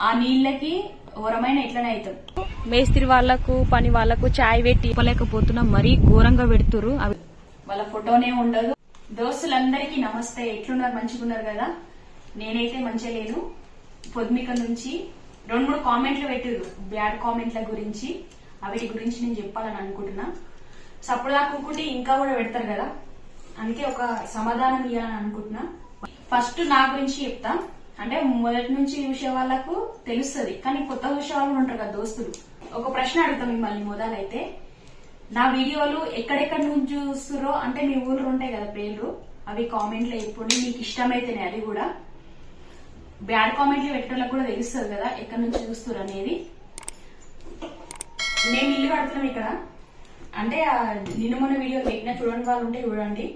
ఆ నీళ్ళకి ఓరమైన ఎట్లనే అవుతాం. మేస్త్రి వాళ్ళకు పని వాళ్ళకు చాయ్ పెట్టి ఇవ్వలేకపోతున్నాం మరీ ఘోరంగా పెడుతురు అవి వాళ్ళ ఫోటోనే ఉండదు. దోస్తులందరికీ నమస్తే. ఎట్లున్నారు? మంచిగా ఉన్నారు కదా? నేనైతే మంచిగా లేదు పొద్దుమిక నుంచి రెండు మూడు కామెంట్లు పెట్టిరు బ్యాడ్ కామెంట్ల గురించి. అవిటి గురించి నేను చెప్పాలని అనుకుంటున్నా. సప్పుడు కూకుంటే ఇంకా కూడా పెడతారు కదా? అందుకే ఒక సమాధానం ఇవ్వాలని అనుకుంటున్నా. ఫస్ట్ నా గురించి చెప్తా. అంటే మొదటి నుంచి చూసే వాళ్ళకు తెలుస్తుంది. కానీ కొత్త చూసే వాళ్ళు ఉంటారు కదా దోస్తులు. ఒక ప్రశ్న అడుగుతాం మిమ్మల్ని మొదలైతే. నా వీడియోలు ఎక్కడెక్కడ నుంచి చూస్తుర్రో అంటే మీ ఊర్లో ఉంటాయి కదా పేర్లు అవి కామెంట్లు ఎప్పుడు మీకు ఇష్టమైతేనే అది కూడా. బ్యాడ్ కామెంట్లు పెట్టడానికి కూడా తెలుస్తుంది కదా ఎక్కడి నుంచి చూస్తురు అనేది. మేము ఇల్లు కడుతున్నాం ఇక్కడ. అంటే నిన్న మొన్న వీడియో పెట్టిన చూడండి వాళ్ళు ఉంటే చూడండి.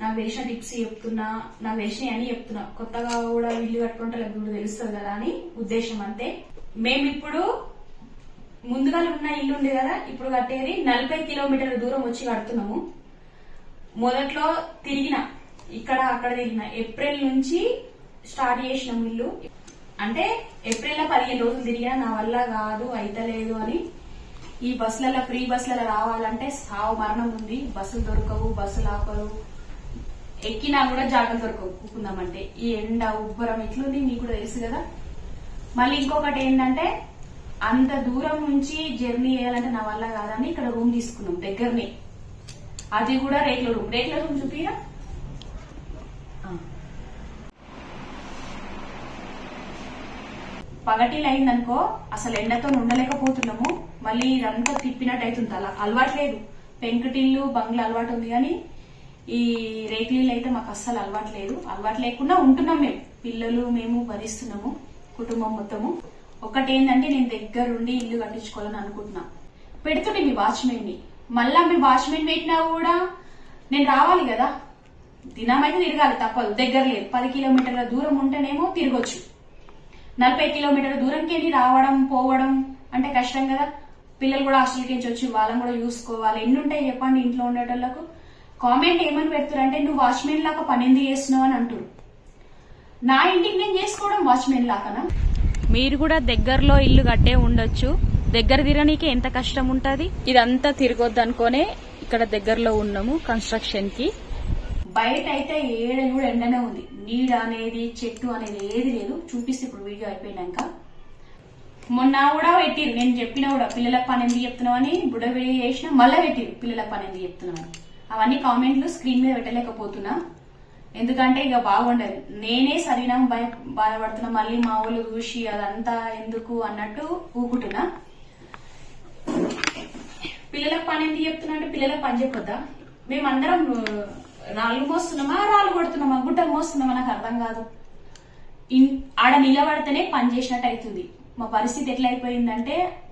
నాకు తెలిసిన టిప్స్ చెప్తున్నా నాకు తెలిసినవి అని చెప్తున్నా. కొత్తగా కూడా ఇల్లు కట్టుకుంటే వాళ్ళకి కూడా తెలుస్తుంది కదా అని ఉద్దేశం అంతే. మేమిప్పుడు ముందుగా ఉన్న ఇల్లు ఉంది కదా ఇప్పుడు కట్టేది నలభై కిలోమీటర్ల దూరం వచ్చి కడుతున్నాము. మొదట్లో తిరిగిన ఇక్కడ అక్కడ తిరిగిన ఏప్రిల్ నుంచి స్టార్ట్ చేసినాం ఇల్లు. అంటే ఏప్రిల్లో పదిహేను రోజులు తిరిగినా నా వల్ల కాదు అయితలేదు అని. ఈ బస్సులలో ఫ్రీ బస్సులలో రావాలంటే సావు మరణం ఉంది. బస్సులు దొరకవు బస్సులు ఆపరు. ఎక్కినా కూడా జాగ్రత్త వరకు ఒప్పుకుందామంటే ఈ ఎండ ఉబ్బరం ఎట్లుంది మీకు కూడా తెలుసు కదా. మళ్ళీ ఇంకొకటి ఏంటంటే అంత దూరం నుంచి జర్నీ చేయాలంటే నా వల్ల కాదని ఇక్కడ రూమ్ తీసుకున్నాం దగ్గరనే. అది కూడా రేట్ల రూమ్. రేట్ల రూమ్ చూపిరా పగటిలు అయిందనుకో అసలు ఎండతో ఉండలేకపోతున్నాము. మళ్ళీ ఇదంతా తిప్పినట్టు అవుతుంది అలా అలవాట్లేదు పెంకుటిల్లు బంగ్లా అలవాటు ఉంది కానీ ఈ రేకులీలు అయితే మాకు అస్సలు అలవాటు లేదు. అలవాటు లేకుండా ఉంటున్నాం మేము. పిల్లలు మేము భరిస్తున్నాము కుటుంబం మొత్తము. ఒకటేందంటే నేను దగ్గరుండి ఇల్లు కట్టించుకోవాలని అనుకుంటున్నా. పెడుతుండే మీ వాచ్మెన్ని. మళ్ళా మీ వాచ్మెన్ పెట్టినా కూడా నేను రావాలి కదా. దినమైతే తిరగాలి తప్పదు. దగ్గర లేదు. పది కిలోమీటర్ల దూరం ఉంటేనేమో తిరగొచ్చు. నలభై కిలోమీటర్ల దూరంకి రావడం పోవడం అంటే కష్టం కదా. పిల్లలు కూడా హాస్టల్కి నుంచి వచ్చి వాళ్ళని కూడా చూసుకోవాలి. ఎన్ని ఉంటాయి చెప్పండి ఇంట్లో ఉండేటోళ్ళకు? కామెంట్ ఏమని పెడుతురంటే నువ్వు వాచ్మెన్ లాగా పని ఎందుకు చేస్తున్నావు అని అంటారు నా ఇంటికి నేను చేసుకోవడం వాచ్మెన్ లాగానా? మీరు కూడా దగ్గరలో ఇల్లు కట్టే ఉండొచ్చు. దగ్గర తిరగనీకి ఎంత కష్టం ఉంటది? ఇదంతా తిరగొద్దు అనుకోనే ఇక్కడ దగ్గరలో ఉన్నాము కన్స్ట్రక్షన్కి బయట అయితే ఏడ కూడా ఎండనే ఉంది. నీడ అనేది చెట్టు అనేది ఏది లేదు. చూపిస్తే ఇప్పుడు వీడియో అయిపోయినాక. మొన్న కూడా పెట్టిరు నేను చెప్పినా కూడా పిల్లలకు పని ఎందుకు చెప్తున్నావు అని బుడ్డ వీడియో చేసిన మళ్ళీ పెట్టిరు పిల్లలకు పని ఎందుకు చెప్తున్నావు అని. అవన్నీ కామెంట్లు స్క్రీన్ మీద పెట్టలేకపోతున్నా. ఎందుకంటే ఇక బాగుండదు. నేనే సరైన భయ బాధపడుతున్నా. మళ్ళీ మా వాళ్ళు చూసి అదంతా ఎందుకు అన్నట్టు ఊకుంటున్నా పిల్లలకు పని ఎందుకు చెప్తున్నా అంటే పిల్లలకు పని చెప్పొద్దా? మేమందరం రాళ్ళు మోస్తున్నామా? రాళ్ళు కొడుతున్నామా? గుట్టలు మోస్తున్నామా? నాకు అర్థం కాదు. ఇన్- ఆడ నిలబడితేనే పని చేసినట్టు అవుతుంది. మా పరిస్థితి ఎట్లా అయిపోయిందంటే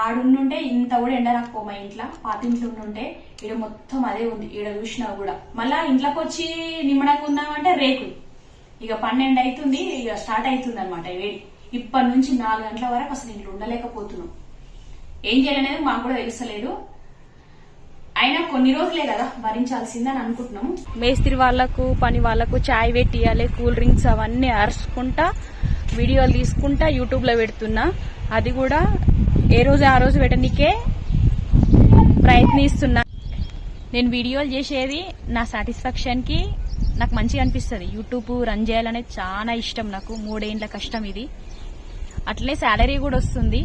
ఆడుండుంటే ఇంత కూడా ఎండ రాకపో మా ఇంట్లో. పాతింట్లో ఉండుంటే ఈడ మొత్తం అదే ఉంది. ఈడ చూసినా కూడా. మళ్ళా ఇంట్లోకి వచ్చి నిమ్మడానికి ఉందామంటే రేకులు. ఇక పన్నెండు అవుతుంది ఇక స్టార్ట్ అవుతుంది అనమాట వేడి. ఇప్పటి నుంచి నాలుగు గంటల వరకు అసలు ఇంట్లో ఉండలేకపోతున్నాం. ఏం చేయాలనేది మాకు కూడా తెలుస్తలేదు. అయినా కొన్ని రోజులే కదా భరించాల్సిందని అనుకుంటున్నాం మేస్త్రి వాళ్ళకు పని వాళ్ళకు చాయ్ పెట్టియాలి కూల్ డ్రింక్స్ అవన్నీ అరుచుకుంటా వీడియోలు తీసుకుంటా యూట్యూబ్లో పెడుతున్నా. అది కూడా ఏ రోజు ఆ రోజు పెట్టడానికే ప్రయత్నిస్తున్నా. నేను వీడియోలు చేసేది నా సాటిస్ఫాక్షన్కి నాకు మంచిగా అనిపిస్తుంది. యూట్యూబ్ రన్ చేయాలనేది చాలా ఇష్టం నాకు. మూడేండ్ల కష్టం ఇది. అట్లే శాలరీ కూడా వస్తుంది.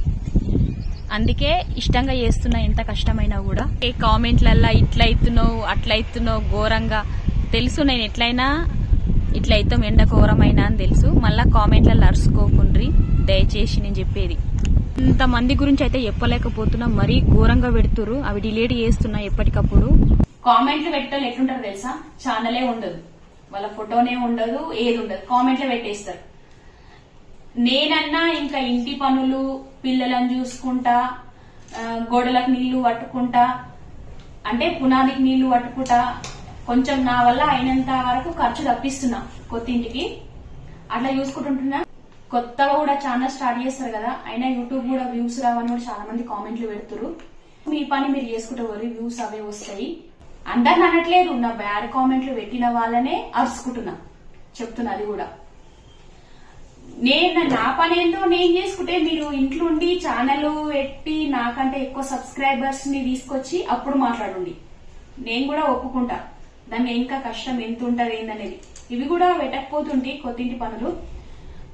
అందుకే ఇష్టంగా చేస్తున్నా ఎంత కష్టమైనా కూడా. ఏ కామెంట్లల్లా ఇట్లా అవుతున్నావు అట్లా అవుతున్నావు ఘోరంగా. తెలుసు నేను ఎట్లయినా ఇట్లా అవుతాం ఎండ ఘోరమైనా అని తెలుసు. మళ్ళీ కామెంట్లలో అరుచుకోకుండ్రి. దయచేసి నేను చెప్పేది. ఇంతమంది గురించి అయితే చెప్పలేకపోతున్నా. మరీ ఘోరంగా పెడుతురు అవి డిలీట్ చేస్తున్నా ఎప్పటికప్పుడు. కామెంట్లు పెట్టాలి ఎట్లుంటారు తెలుసా? ఛానలే ఉండదు. వాళ్ళ ఫోటోనే ఉండదు ఏది ఉండదు. కామెంట్లే పెట్టేస్తారు. నేనన్నా ఇంకా ఇంటి పనులు పిల్లలను చూసుకుంటా గోడలకు నీళ్ళు పట్టుకుంటా అంటే పునాదికి నీళ్ళు పట్టుకుంటా కొంచెం నా వల్ల అయినంత వరకు ఖర్చు తప్పిస్తున్నా కొత్త ఇంటికి అట్లా చూసుకుంటుంటున్నా. కొత్తగా కూడా ఛానల్ స్టార్ట్ చేస్తారు కదా అయినా యూట్యూబ్ కూడా వ్యూస్ రావని కూడా చాలా మంది కామెంట్లు పెడుతురు మీ పని మీరు చేసుకుంటే వ్యూస్ అవే వస్తాయి. అందరిని అనట్లేదు నా బ్యాడ్ కామెంట్లు పెట్టిన వాళ్ళనే అరుచుకుంటున్నా. చెప్తున్నా అది కూడా. నేను నా పని ఏంటో నేను చేసుకుంటే మీరు ఇంట్లో ఉండి ఛానల్ పెట్టి నాకంటే ఎక్కువ సబ్స్క్రైబర్స్ని తీసుకొచ్చి అప్పుడు మాట్లాడండి. నేను కూడా ఒప్పుకుంటా. దాన్ని ఇంకా కష్టం ఎంత ఉంటది ఏందనేది. ఇవి కూడా పెట్టకపోతుంటే కొత్తింటి పనులు.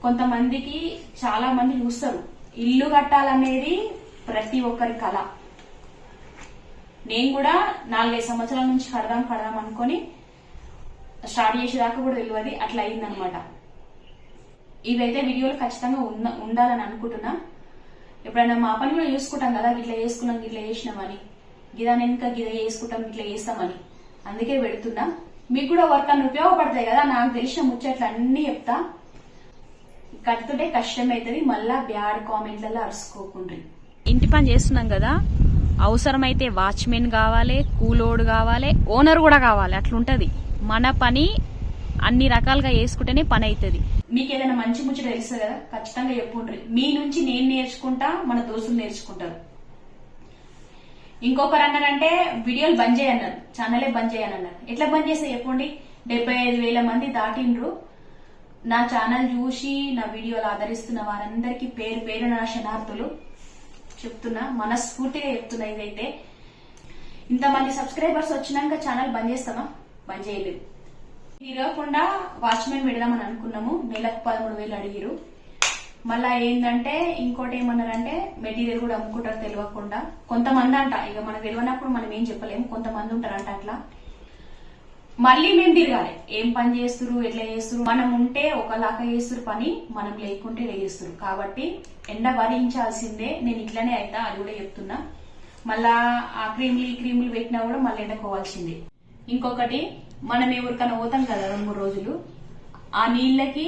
కొంతమందికి చాలా మంది చూస్తారు. ఇల్లు కట్టాలనేది ప్రతి ఒక్కరి కళ. నేను కూడా నాలుగైదు సంవత్సరాల నుంచి కడదాం కడదాం అనుకొని స్టార్ట్ చేసేదాకా కూడా తెలియదు అట్లా అయిందనమాట. ఇవైతే వీడియోలు ఖచ్చితంగా ఉన్న ఉండాలని అనుకుంటున్నా. ఎప్పుడైనా మా పని కూడా చూసుకుంటాం కదా ఇట్లా చేసుకున్నాం ఇట్లా చేసినామని. గిదా వెనుక గిద చేసుకుంటాం ఇట్లా చేస్తామని. అందుకే పెడుతున్నా. మీకు కూడా వర్క్ అని ఉపయోగపడతాయి కదా నాకు తెలిసిన ముచ్చట్లు అన్ని చెప్తా. కట్టుతుంటే కష్టమైతుంది మళ్ళా బ్యాడ్ కామెంట్లలో అరుసుకోకుండ్రి. ఇంటి పని చేస్తున్నాం కదా అవసరమైతే వాచ్మెన్ కావాలి కూలోడు కావాలి ఓనర్ కూడా కావాలి అట్లుంటది. మన పని అన్ని రకాలుగా చేసుకుంటేనే పని అవుతుంది మీకు ఏదైనా మంచి ముచ్చట తెలుస్తుంది కదా ఖచ్చితంగా చెప్పుండ్రి. మీ నుంచి నేను నేర్చుకుంటా మన దోస్తులు నేర్చుకుంటారు. ఇంకొకరు అన్నారంటే వీడియోలు బంద్ చేయన్నారు ఛానలే బంద్ చేయనన్నారు. ఎట్లా బంద్ చేస్తే చెప్పండి డెబ్బై ఐదు వేల మంది దాటిండ్రు. నా ఛానల్ చూసి నా వీడియోలు ఆదరిస్తున్న వారందరికీ పేరు పేరు నా శనార్థులు చెప్తున్నా మనస్ఫూర్తిగా చెప్తున్నా ఇదైతే. ఇంతమంది సబ్స్క్రైబర్స్ వచ్చినాక ఛానల్ బంద్ చేస్తామా? బంద్ చేయలేదు. తిరగకుండా వాచ్మెన్ పెడదామని అనుకున్నాము. నెలకు పదమూడు వేలు అడిగిరు. మళ్ళా ఏంటంటే ఇంకోటి ఏమన్నారంటే మెటీరియల్ కూడా అమ్ముకుంటారు తెలియకుండా. కొంతమంది అంట ఇక మనకు తెలియనప్పుడు మనం ఏం చెప్పలేము. కొంతమంది ఉంటారంట అట్లా. మళ్ళీ మేము తిరగాలి. ఏం పని చేస్తురు ఎట్లా చేస్తురు మనం ఉంటే ఒకలాగా చేస్తురు పని మనం లేకుంటే ఇలా చేస్తురు కాబట్టి ఎండ భరించాల్సిందే నేను ఇట్లనే అయితే అది కూడా చెప్తున్నా. మళ్ళా ఆ క్రీములు ఈ క్రీములు పెట్టినా కూడా మళ్ళీ ఎండకోవాల్సిందే. ఇంకొకటి మనం ఎవరికైనా పోతాం కదా రెండు మూడు రోజులు ఆ నీళ్ళకి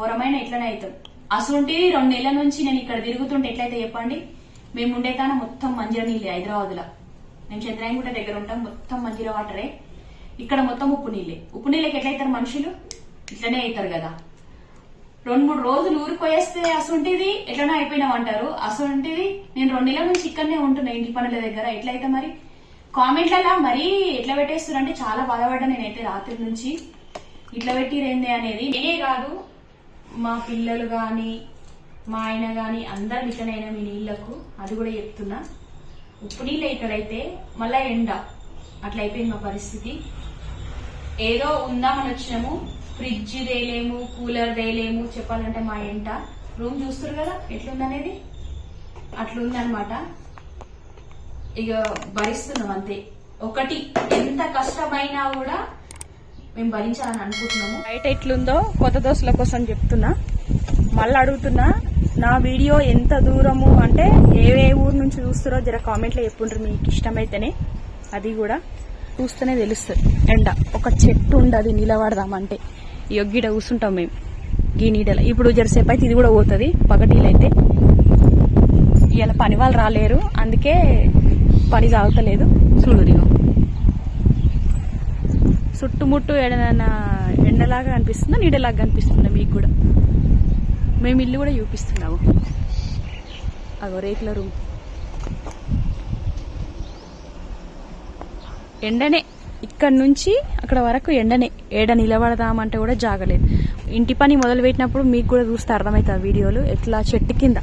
వరమైన ఎట్లనే అవుతాం అసలుంటి రెండు నెలల నుంచి నేను ఇక్కడ తిరుగుతుంటే ఎట్లయితే చెప్పండి? మేము ఉండేతాన మొత్తం మంజీర నీళ్ళే హైదరాబాద్లో మేము చంద్రాయనగుట్ట దగ్గర ఉంటాం. మొత్తం మంజీర వాటరే. ఇక్కడ మొత్తం ఉప్పు నీళ్ళే. ఉప్పు నీళ్ళకి ఎట్లయితారు మనుషులు? ఇట్లనే అవుతారు కదా. రెండు మూడు రోజులు ఊరిపోయేస్తే అసలుంటిది ఎట్లనో అయిపోయినాం అంటారు అసలుంటిది నేను రెండు నెలల నుంచి ఇక్కడనే ఉంటున్నా ఇంటి పనుల దగ్గర. ఎట్లయితే మరి? కామెంట్లలో మరీ ఎట్లా పెట్టేస్తున్నారు అంటే చాలా బాధపడ్డా నేనైతే రాత్రి నుంచి. ఇట్లా పెట్టిరేంది అనేది నేనే కాదు మా పిల్లలు కానీ మా ఆయన కానీ అందరం ఇట్లనైనా మీ నీళ్ళకు అది కూడా చెప్తున్నా. ఉప్పు నీళ్ళు ఇక్కడైతే మళ్ళా ఎండ. అట్లా అయిపోయింది మా పరిస్థితి. ఏదో ఉందామని వచ్చినాము ఫ్రిడ్జ్ తేలేము కూలర్ తేలేము చెప్పాలంటే మా ఎంట. రూమ్ చూస్తారు కదా ఎట్లుందనేది? అట్లుందనమాట ఇక భరిస్తున్నాం అంతే. ఒకటి ఎంత కష్టమైనా కూడా మేము భరించాలని అనుకుంటున్నాము. బయట ఎట్లుందో కొత్త దోస్తుల కోసం చెప్తున్నా. మళ్ళీ అడుగుతున్నా నా వీడియో ఎంత దూరము అంటే ఏ ఏ ఊరు నుంచి చూస్తారో జర కామెంట్లో చెప్పుండ్రు మీకు ఇష్టమైతేనే. అది కూడా. చూస్తేనే తెలుస్తుంది. ఎండ ఒక చెట్టు ఉండదు నిలబడదామంటే. ఈ ఒగ్గిడ కూర్చుంటాం మేము ఈ నీడల. ఇప్పుడు జరసేపు అయితే ఇది కూడా పోతుంది పగటీలైతే ఇలా పని వాళ్ళు రాలేరు అందుకే పని సాగుతలేదు. చూడురిగో చుట్టుముట్టు ఏదైనా ఎండలాగా కనిపిస్తుందా నీడలాగా కనిపిస్తుందా మీకు కూడా? మేము ఇల్లు కూడా చూపిస్తున్నాము. అగో రేకుల రూమ్. ఎండనే. ఇక్కడ నుంచి అక్కడ వరకు ఎండనే. ఏడ నిలబడదామంటే కూడా జాగలేదు. ఇంటి పని మొదలు పెట్టినప్పుడు మీకు కూడా చూస్తే అర్థమవుతుంది వీడియోలు. ఎట్లా చెట్టు కింద.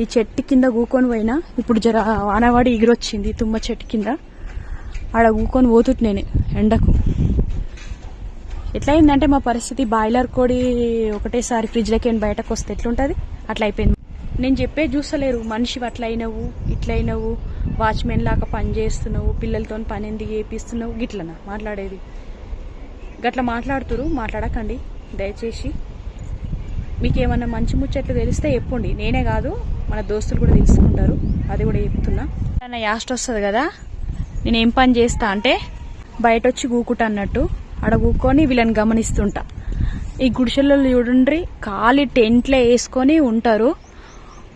ఈ చెట్టు కింద కూకొని పోయినా ఇప్పుడు జర వానవాడి ఎగిరొచ్చింది తుమ్మ చెట్టు కింద. ఆడ కూకొని పోతుట్ నేను ఎండకు. ఎట్లయిందంటే మా పరిస్థితి బాయిలర్ కోడి ఒకటేసారి ఫ్రిడ్జ్లోకి ఏం బయటకు వస్తే ఎట్లుంటుంది? అట్లా అయిపోయింది నేను చెప్పే చూస్తలేరు. మనిషి అట్లయినవు అయినవు అయినవు వాచ్మెన్ లాగా పని చేస్తున్నావు పిల్లలతో పని ఎందుకు చేపిస్తున్నావు? గిట్లనా మాట్లాడేది. గట్లా మాట్లాడుతురు మాట్లాడకండి దయచేసి. మీకు ఏమన్నా మంచి ముచ్చట్లు తెలిస్తే చెప్పండి. నేనే కాదు మన దోస్తులు కూడా తెలుసుకుంటారు అది కూడా చెప్తున్నా. నా యాస్ట్ వస్తుంది కదా నేను ఏం పని చేస్తా అంటే బయట వచ్చి కూకుంటా అన్నట్టు ఆడ కూకొని వీళ్ళని గమనిస్తుంటా. ఈ గుడిసెల్లో చూడండి ఖాళీ టెంట్లే వేసుకొని ఉంటారు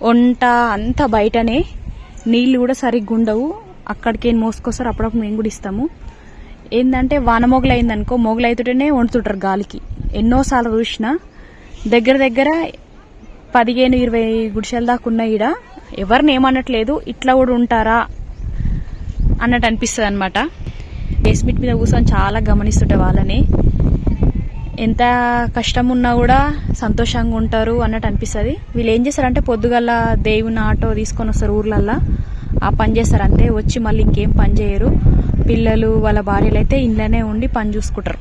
వంట అంతా బయటనే. నీళ్ళు కూడా సరిగ్గా ఉండవు అక్కడికి ఏం మోసుకొస్తారు అప్పుడప్పుడు మేము కూడా ఇస్తాము. ఏంటంటే వాన మొగలు అయిందనుకో మొగలు అవుతుంటేనే వండుతుంటారు గాలికి. ఎన్నోసార్లు చూసిన దగ్గర దగ్గర పదిహేను ఇరవై గుడిసెల దాకా ఉన్నాయి ఈడ ఎవరిని ఏమనట్లేదు ఇట్లా కూడా ఉంటారా అన్నట్టు అనిపిస్తుంది అనమాట బేస్మెంట్ మీద కూర్చొని చాలా గమనిస్తుంటే వాళ్ళని. ఎంత కష్టం ఉన్నా కూడా సంతోషంగా ఉంటారు అన్నట్టు అనిపిస్తుంది. వీళ్ళు ఏం చేస్తారంటే పొద్దుగల దేవుని ఆటో తీసుకొని వస్తారు ఊర్లల్లో. ఆ పని చేస్తారు అంతే. వచ్చి మళ్ళీ ఇంకేం పని చేయరు. పిల్లలు వాళ్ళ భార్యలు అయితే ఇంట్లోనే ఉండి పని చూసుకుంటారు.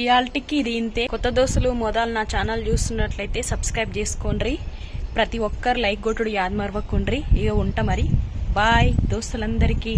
ఇవాళకి ఇది ఇంతే. కొత్త దోస్తులు మొదలు నా ఛానల్ చూస్తున్నట్లయితే సబ్స్క్రైబ్ చేసుకోండి ప్రతి ఒక్కరు లైక్ కొట్టుడు యాద్ మరవకుండ్రి. ఇక ఉంటా మరి. బాయ్ దోస్తులందరికీ.